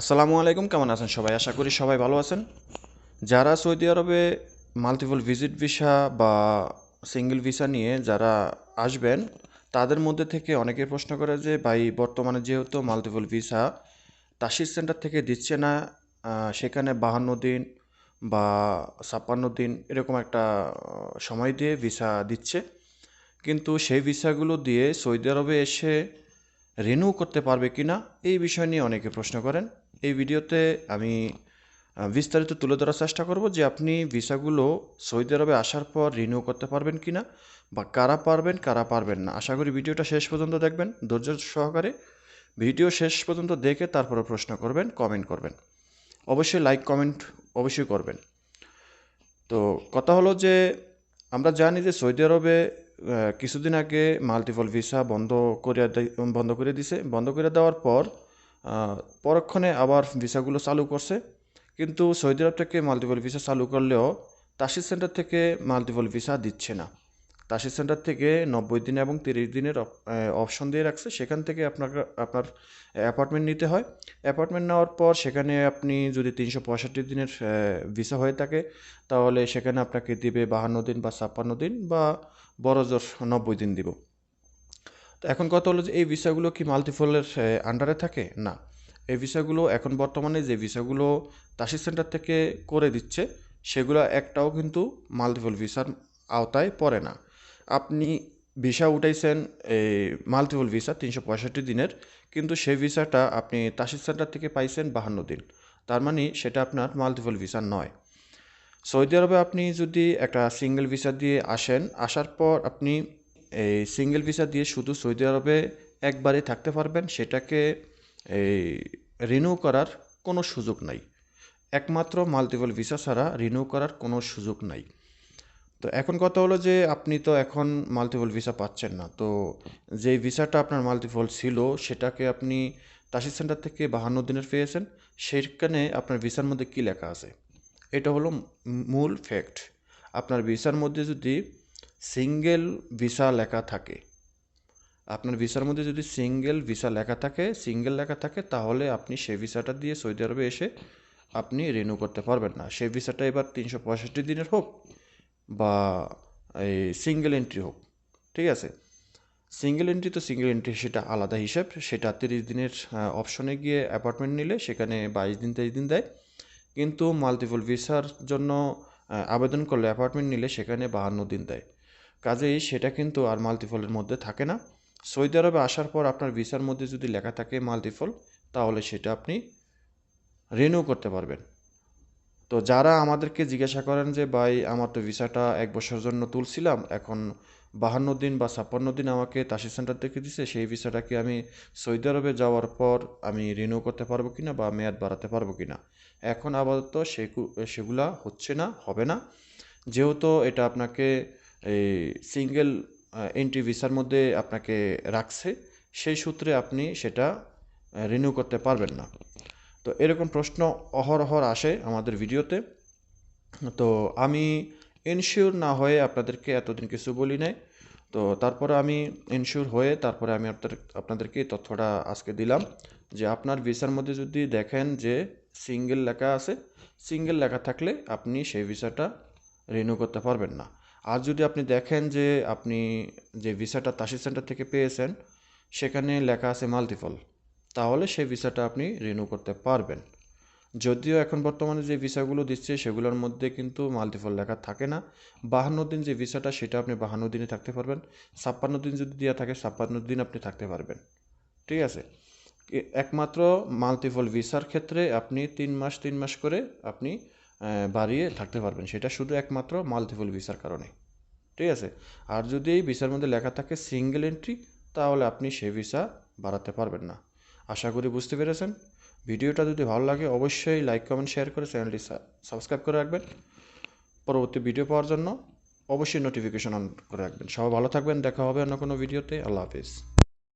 আসসালামু আলাইকুম, কেমন আছেন সবাই? আশা করি সবাই ভালো আছেন। যারা সৌদি আরবে মাল্টিপল ভিজিট ভিসা বা সিঙ্গেল ভিসা নিয়ে যারা আসবেন, তাদের মধ্যে থেকে অনেকে প্রশ্ন করে যে, ভাই, বর্তমানে যেহেতু মাল্টিপল ভিসা তাসির সেন্টার থেকে দিচ্ছে না সেখানে বাহান্ন দিন বা ছাপ্পান্ন দিন এরকম একটা সময় দিয়ে ভিসা দিচ্ছে। কিন্তু সেই ভিসাগুলো দিয়ে সৌদি আরবে এসে রিনিউ করতে পারবে কি না এই বিষয় নিয়ে অনেকে প্রশ্ন করেন। এই ভিডিওতে আমি বিস্তারিত তুলে ধরার চেষ্টা করব যে আপনি ভিসাগুলো সৌদি আরবে আসার পর রিনিউ করতে পারবেন কি না বা কারা পারবেন কারা পারবেন না। আশা করি ভিডিওটা শেষ পর্যন্ত দেখবেন। ধৈর্য সহকারে ভিডিও শেষ পর্যন্ত দেখে তারপরে প্রশ্ন করবেন কমেন্ট করবেন। অবশ্যই লাইক কমেন্ট অবশ্যই করবেন। তো কথা হলো যে আমরা জানি যে সৌদি আরবে কিছুদিন আগে মাল্টিপল ভিসা বন্ধ করে বন্ধ করে দিছে। বন্ধ করে দেওয়ার পর পরক্ষণে আবার ভিসাগুলো চালু করছে। কিন্তু সৌদি আরব থেকে মাল্টিপল ভিসা চালু করলেও তাসির সেন্টার থেকে মাল্টিপল ভিসা দিচ্ছে না। তাসির সেন্টার থেকে নব্বই দিন এবং তিরিশ দিনের অপশন দিয়ে রাখছে। সেখান থেকে আপনাকে, আপনার অ্যাপার্টমেন্ট নিতে হয়। অ্যাপার্টমেন্ট নেওয়ার পর সেখানে আপনি যদি তিনশো পঁয়ষট্টি দিনের ভিসা হয়ে থাকে, তাহলে সেখানে আপনাকে দিবে বাহান্ন দিন বা ছাপ্পান্ন দিন বা বড় জোর নব্বই দিন দিব। তো এখন কথা হলো যে এই ভিসাগুলো কি মাল্টিপলের আন্ডারে থাকে? না। এই ভিসাগুলো এখন বর্তমানে যে ভিসাগুলো তাসির সেন্টার থেকে করে দিচ্ছে, সেগুলো একটাও কিন্তু মাল্টিপল ভিসার আওতায় পড়ে না। আপনি ভিসা উঠাইছেন এই মাল্টিপল ভিসা তিনশো পঁয়ষট্টি দিনের, কিন্তু সেই ভিসাটা আপনি তাসির সেন্টার থেকে পাইছেন বাহান্ন দিন। তার মানে সেটা আপনার মাল্টিপল ভিসা নয়। সৌদি আরবে আপনি যদি একটা সিঙ্গেল ভিসা দিয়ে আসেন, আসার পর আপনি এই সিঙ্গেল ভিসা দিয়ে শুধু সৌদি আরবে একবারে থাকতে পারবেন, সেটাকে এই রিনিউ করার কোনো সুযোগ নাই। একমাত্র মাল্টিপল ভিসা ছাড়া রিনিউ করার কোনো সুযোগ নাই। তো এখন কথা হলো যে, আপনি তো এখন মাল্টিপল ভিসা পাচ্ছেন না, তো যে ভিসাটা আপনার মাল্টিপল ছিল, সেটাকে আপনি তাসির সেন্টার থেকে বাহান্ন দিনের পেয়েছেন, সেখানে আপনার ভিসার মধ্যে কী লেখা আছে? এটা হলো মূল ফ্যাক্ট আপনার ভিসার মধ্যে যদি সিঙ্গেল ভিসা লেখা থাকে। আপনার ভিসার মধ্যে যদি সিঙ্গেল ভিসা লেখা থাকে, সিঙ্গেল লেখা থাকে, তাহলে আপনি সেই ভিসাটা দিয়ে সৌদি আরবে এসে আপনি রিনিউ করতে পারবেন না। সেই ভিসাটা এবার তিনশো পঁয়ষট্টি দিনের হোক বা এই সিঙ্গেল এন্ট্রি হোক, ঠিক আছে? সিঙ্গেল এন্ট্রি তো সিঙ্গেল এন্ট্রি সেটা আলাদা হিসাব। সেটা তিরিশ দিনের অপশনে গিয়ে অ্যাপার্টমেন্ট নিলে সেখানে বাইশ দিন, তেইশ দিন দেয়। কিন্তু মাল্টিপল ভিসার জন্য আবেদন করলে অ্যাপার্টমেন্ট নিলে সেখানে বাহান্ন দিন দেয়। কাজেই সেটা কিন্তু আর মাল্টিপলের মধ্যে থাকে না। সৌদি আরবে আসার পর আপনার ভিসার মধ্যে যদি লেখা থাকে মাল্টিপল তাহলে সেটা আপনি রিনিউ করতে পারবেন। তো যারা আমাদেরকে জিজ্ঞাসা করেন যে, ভাই, আমার তো ভিসাটা এক বছরের জন্য তুলছিলাম, এখন বাহান্ন দিন বা ছাপ্পান্ন দিন আমাকে তাসির সেন্টার থেকে দিছে, সেই ভিসাটাকে আমি সৌদি আরবে যাওয়ার পর আমি রিনিউ করতে পারব কি না বা মেয়াদ বাড়াতে পারব কি না এখন আপাতত সেগু- সেগুলা হচ্ছে না, হবে না। যেহেতু এটা আপনাকে এই সিঙ্গেল এন্ট্রি ভিসার মধ্যে আপনাকে রাখছে, সেই সূত্রে আপনি সেটা রিনিউ করতে পারবেন না। তো এরকম প্রশ্ন অহরহর আসে আমাদের ভিডিওতে। তো আমি ইনশিওর না হয়ে আপনাদেরকে এতদিন কিছু বলি নাই। তো তারপরে আমি ইনশিওর হয়ে তারপরে আমি আপনাদের, আপনাদেরকে তথ্যটা আজকে দিলাম যে আপনার ভিসার মধ্যে যদি দেখেন যে সিঙ্গেল লেখা আছে সিঙ্গেল লেখা থাকলে আপনি সেই ভিসাটা রিনিউ করতে পারবেন না। আর যদি আপনি দেখেন যে আপনি যে ভিসাটা তাসির সেন্টার থেকে পেয়েছেন, সেখানে লেখা আছে মাল্টিপল তাহলে সেই ভিসাটা আপনি রিনিউ করতে পারবেন। যদিও এখন বর্তমানে যে ভিসাগুলো দিচ্ছে, সেগুলোর মধ্যে কিন্তু মাল্টিপল লেখা থাকে না। বাহান্ন দিন যে ভিসাটা, সেটা আপনি বাহান্ন দিনে থাকতে পারবেন। ছাপ্পান্ন দিন যদি দেওয়া থাকে, ছাপ্পান্ন দিন আপনি থাকতে পারবেন। ঠিক আছে? একমাত্র মাল্টিপল ভিসার ক্ষেত্রে আপনি তিন মাস তিন মাস করে আপনি বাড়িয়ে থাকতে পারবেন। সেটা শুধু একমাত্র মাল্টিপল ভিসার কারণে। ঠিক আছে? আর যদি এই ভিসার মধ্যে লেখা থাকে সিঙ্গেল এন্ট্রি তাহলে আপনি সেই ভিসা বাড়াতে পারবেন না। আশা করি বুঝতে পেরেছেন? ভিডিওটা যদি ভালো লাগে, অবশ্যই লাইক কমেন্ট শেয়ার করে চ্যানেলটি সাবস্ক্রাইব করে রাখবেন। পরবর্তী ভিডিও পাওয়ার জন্য অবশ্যই নোটিফিকেশন অন করে রাখবেন। সবাই ভালো থাকবেন। দেখা হবে অন্য কোনো ভিডিওতে আল্লাহ হাফিজ।